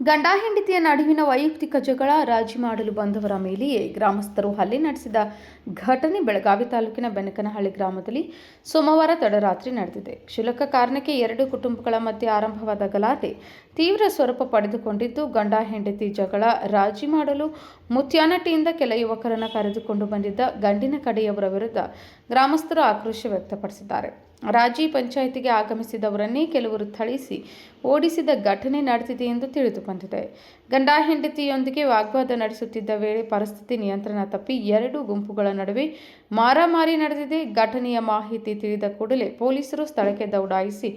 ಗಂಡ ಹೆಂಡತಿಯ ನಡುವಿನ ವೈಯಕ್ತಿಕ ಜಗಳ ರಾಜಿ ಮಾಡಲು ಬಂದವರ ಮೇಲೆಯೇ ಗ್ರಾಮಸ್ಥರು ಹಲ್ಲೆ ನಡೆಸಿದ ಘಟನೆ ಬೆಳಗಾವಿ ತಾಲೂಕಿನ ಬೆನಕನಹಳ್ಳಿ ಗ್ರಾಮದಲ್ಲಿ ಸೋಮವಾರ ತಡರಾತ್ರಿ ನಡೆದಿದೆ. ಕ್ಷುಲಕ ಕಾರಣಕ್ಕೆ ಎರಡು ಕುಟುಂಬಗಳ ಮಧ್ಯೆ ಆರಂಭವಾದ ಗಲಾಟೆ ತೀವ್ರ ಸ್ವರೂಪ ಪಡೆದುಕೊಂಡಿದ್ದು, ಗಂಡ ಹೆಂಡತಿ ಜಗಳ ರಾಜಿ ಮಾಡಲು ಮುತ್ಯಾನಟ್ಟಿಯಿಂದ ಕೆಲ ಯುವಕರನ್ನು ಕರೆದುಕೊಂಡು ಬಂದಿದ್ದ ಗಂಡಿನ ಕಡೆಯವರ ವಿರುದ್ಧ ಗ್ರಾಮಸ್ಥರು ಆಕ್ರೋಶ ವ್ಯಕ್ತಪಡಿಸಿದ್ದಾರೆ. ರಾಜಿ ಪಂಚಾಯಿತಿಗೆ ಆಗಮಿಸಿದವರನ್ನೇ ಕೆಲವರು ಥಳಿಸಿ ಓಡಿಸಿದ ಘಟನೆ ನಡೆದಿದೆ ಎಂದು ತಿಳಿದು ಬಂದಿದೆ. ಗಂಡ ಹೆಂಡತಿಯೊಂದಿಗೆ ವಾಗ್ವಾದ ನಡೆಸುತ್ತಿದ್ದ ವೇಳೆ ಪರಿಸ್ಥಿತಿ ನಿಯಂತ್ರಣ ತಪ್ಪಿ ಎರಡು ಗುಂಪುಗಳ ನಡುವೆ ಮಾರಾಮಾರಿ ನಡೆದಿದೆ. ಘಟನೆಯ ಮಾಹಿತಿ ತಿಳಿದ ಕೂಡಲೇ ಪೊಲೀಸರು ಸ್ಥಳಕ್ಕೆ ದೌಡಾಯಿಸಿ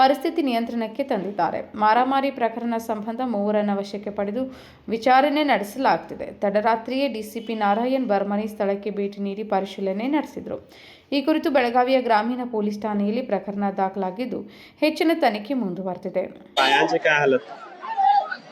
ಪರಿಸ್ಥಿತಿ ನಿಯಂತ್ರಣಕ್ಕೆ ತಂದಿದ್ದಾರೆ. ಮಾರಾಮಾರಿ ಪ್ರಕರಣ ಸಂಬಂಧ ಮೂವರನ್ನು ವಶಕ್ಕೆ ಪಡೆದು ವಿಚಾರಣೆ ನಡೆಸಲಾಗುತ್ತಿದೆ ತಡರಾತ್ರಿಯೇ ಡಿಸಿಪಿ ನಾರಾಯಣ್ ಬರ್ಮನಿ ಸ್ಥಳಕ್ಕೆ ಭೇಟಿ ನೀಡಿ ಪರಿಶೀಲನೆ ನಡೆಸಿದರು. ಈ ಕುರಿತು ಬೆಳಗಾವಿಯ ಗ್ರಾಮೀಣ ಪೊಲೀಸ್ ಠಾಣೆಯಲ್ಲಿ ಪ್ರಕರಣ ದಾಖಲಾಗಿದ್ದು ಹೆಚ್ಚಿನ ತನಿಖೆ ಮುಂದುವರೆದಿದೆ.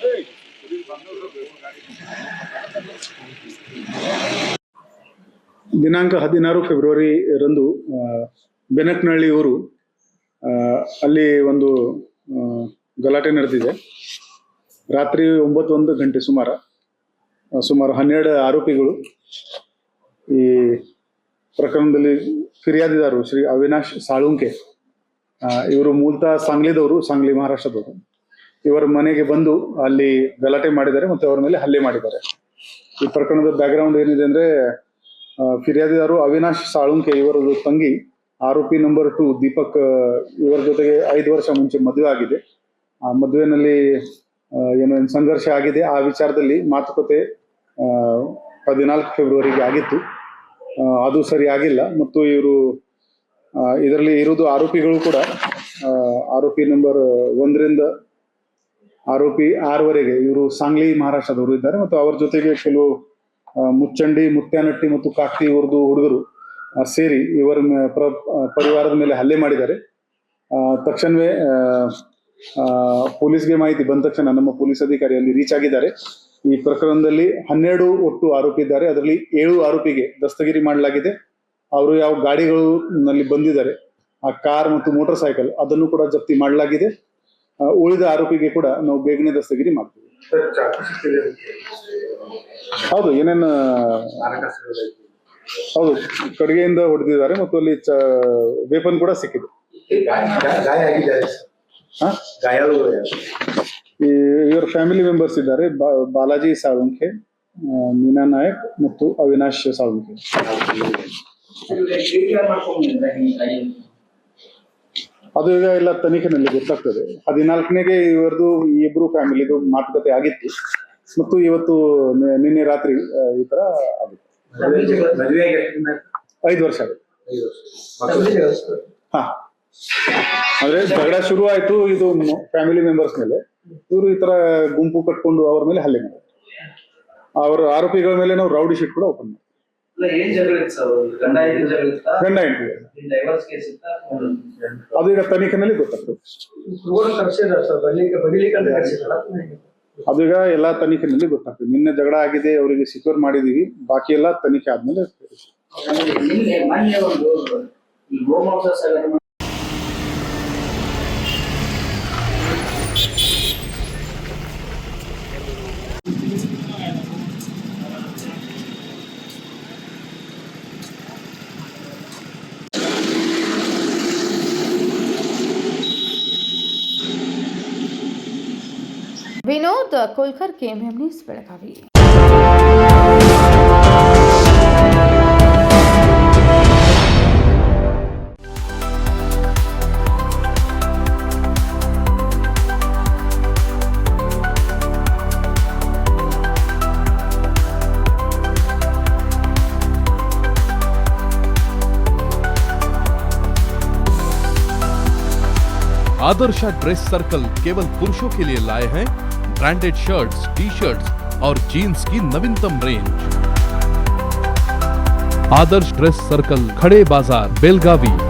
ಅದು ದಿನಾಂಕ ಹದಿನಾರು ಫೆಬ್ರವರಿ ರಂದು ಬೆನಕ್ನಹಳ್ಳಿ ಊರು ಅಲ್ಲಿ ಒಂದು ಗಲಾಟೆ ನಡೆದಿದೆ. ರಾತ್ರಿ ಒಂಬತ್ತು ಒಂದು ಗಂಟೆ ಸುಮಾರು ಸುಮಾರು ಹನ್ನೆರಡು ಆರೋಪಿಗಳು ಈ ಪ್ರಕರಣದಲ್ಲಿ ಫಿರ್ಯಾದಿದಾರರು ಶ್ರೀ ಅವಿನಾಶ್ ಸಾಳುಂಕೆ ಇವರು ಮೂಲತಃ ಸಾಂಗ್ಲಿದವರು, ಸಾಂಗ್ಲಿ ಮಹಾರಾಷ್ಟ್ರದವರು. ಇವರ ಮನೆಗೆ ಬಂದು ಅಲ್ಲಿ ಗಲಾಟೆ ಮಾಡಿದ್ದಾರೆ ಮತ್ತು ಅವರ ಮೇಲೆ ಹಲ್ಲೆ ಮಾಡಿದ್ದಾರೆ. ಈ ಪ್ರಕರಣದ ಬ್ಯಾಕ್ಗ್ರೌಂಡ್ ಏನಿದೆ ಅಂದ್ರೆ ಆ, ಫಿರ್ಯಾದಿದಾರು ಅವಿನಾಶ್ ಸಾಳುಂಕೆ ಇವರದು ತಂಗಿ ಆರೋಪಿ ನಂಬರ್ ಟು ದೀಪಕ್ ಇವರ ಜೊತೆಗೆ ಐದು ವರ್ಷ ಮುಂಚೆ ಮದುವೆ ಆಗಿದೆ. ಆ ಮದುವೆನಲ್ಲಿ ಏನೋ ಸಂಘರ್ಷ ಆಗಿದೆ. ಆ ವಿಚಾರದಲ್ಲಿ ಮಾತುಕತೆ ಹದಿನಾಲ್ಕು ಫೆಬ್ರವರಿಗೆ ಆಗಿತ್ತು. ಅದು ಸರಿ ಆಗಿಲ್ಲ. ಮತ್ತು ಇವರು ಇದರಲ್ಲಿ ಇರುವುದು ಆರೋಪಿಗಳು ಕೂಡ ಆರೋಪಿ ನಂಬರ್ ಒಂದರಿಂದ ಆರೋಪಿ ಆರವರೆಗೆ ಇವರು ಸಾಂಗ್ಲಿ ಮಹಾರಾಷ್ಟ್ರದವರು ಇದ್ದಾರೆ. ಮತ್ತು ಅವರ ಜೊತೆಗೆ ಕೆಲವು ಮುಚ್ಚಂಡಿ, ಮುತ್ಯಾನಟ್ಟಿ ಮತ್ತು ಕಾಕ್ತಿ ಇವರದು ಹುಡುಗರು ಸೇರಿ ಇವರ ಪರಿವಾರದ ಮೇಲೆ ಹಲ್ಲೆ ಮಾಡಿದ್ದಾರೆ. ತಕ್ಷಣವೇ ಪೊಲೀಸ್ಗೆ ಮಾಹಿತಿ ಬಂದ ತಕ್ಷಣ ನಮ್ಮ ಪೊಲೀಸ್ ಅಧಿಕಾರಿ ಅಲ್ಲಿ ರೀಚ್ ಆಗಿದ್ದಾರೆ. ಈ ಪ್ರಕರಣದಲ್ಲಿ ಹನ್ನೆರಡು ಒಟ್ಟು ಆರೋಪಿ ಇದ್ದಾರೆ. ಅದರಲ್ಲಿ ಏಳು ಆರೋಪಿಗೆ ದಸ್ತಗಿರಿ ಮಾಡಲಾಗಿದೆ. ಅವರು ಯಾವ ಗಾಡಿಗಳು ನಲ್ಲಿ ಬಂದಿದ್ದಾರೆ, ಆ ಕಾರ್ ಮತ್ತು ಮೋಟಾರ್ ಸೈಕಲ್ ಅದನ್ನು ಕೂಡ ಜಪ್ತಿ ಮಾಡಲಾಗಿದೆ. ಉಳಿದ ಆರೋಪಿಗೆ ಕೂಡ ನಾವು ಬೇಗನೆ ದಸ್ತಗಿರಿ ಮಾಡ್ತೀವಿ. ಹೌದು, ಏನೇನು, ಹೌದು ಕಡಿಗೆಯಿಂದ ಹೊಡೆದಿದ್ದಾರೆ ಮತ್ತು ಅಲ್ಲಿ ವೇಪನ್ ಕೂಡ ಸಿಕ್ಕಿದೆ. ಇವರ ಫ್ಯಾಮಿಲಿ ಮೆಂಬರ್ಸ್ ಇದ್ದಾರೆ ಬಾಲಾಜಿ ಸಾಳುಂಕೆ ಮೀನಾ ನಾಯಕ್ ಮತ್ತು ಅವಿನಾಶ್ ಸಾಳುಂಕೆ ಅದು ಈಗ ಎಲ್ಲ ತನಿಖೆನಲ್ಲಿ ಗೊತ್ತಾಗ್ತದೆ. ಹದಿನಾಲ್ಕನೇಗೆ ಇವರದು ಇಬ್ರು ಫ್ಯಾಮಿಲಿದು ಮಾತುಕತೆ ಆಗಿತ್ತು. ಮತ್ತು ಇವತ್ತು ನಿನ್ನೆ ರಾತ್ರಿ ಈ ತರ ಆಗುತ್ತೆ? ಐದು ವರ್ಷ ಆಗುತ್ತೆ. ಹಾ. ಅಂದ್ರೆ ಜಗಳ ಶುರು ಆಯ್ತು ಇದು ಫ್ಯಾಮಿಲಿ ಮೆಂಬರ್ಸ್ ಮೇಲೆ. ಇವರು ಈ ತರ ಗುಂಪು ಕಟ್ಕೊಂಡು ಅವ್ರ ಮೇಲೆ ಹಲ್ಲೆ ಮಾಡಿದ್ರು. ಅವರ ಆರೋಪಿಗಳ ಮೇಲೆ ನಾವು ರೌಡಿ ಶೀಟ್ ಕೂಡ ಓಪನ್ ಮಾಡ್ತೀವಿ ಗಂಡ ಅದು ಈಗ ತನಿಖೆನಲ್ಲಿ ಗೊತ್ತಾಗ್ತದೆ. ಹುಡುಗರು ಎಲ್ಲಾ ತನಿಖೆನಲ್ಲಿ ಗೊತ್ತಾಗ್ತದೆ. ನಿನ್ನೆ ಜಗಳ ಆಗಿದೆ ಅವರಿಗೆ ಸಿಕ್ಯೂರ್ ಮಾಡಿದೀವಿ. ಬಾಕಿ ಎಲ್ಲ ತನಿಖೆ ಆದ್ಮೇಲೆ Kolkar KMM news Belagavi Adarsha dress circle केवल पुरुषों के लिए लाए हैं ब्रांडेड शर्ट्स, टी शर्ट्स और जीन्स की नवीनतम रेंज आदर्श ड्रेस सर्कल खड़े बाज़ार बेलगावी.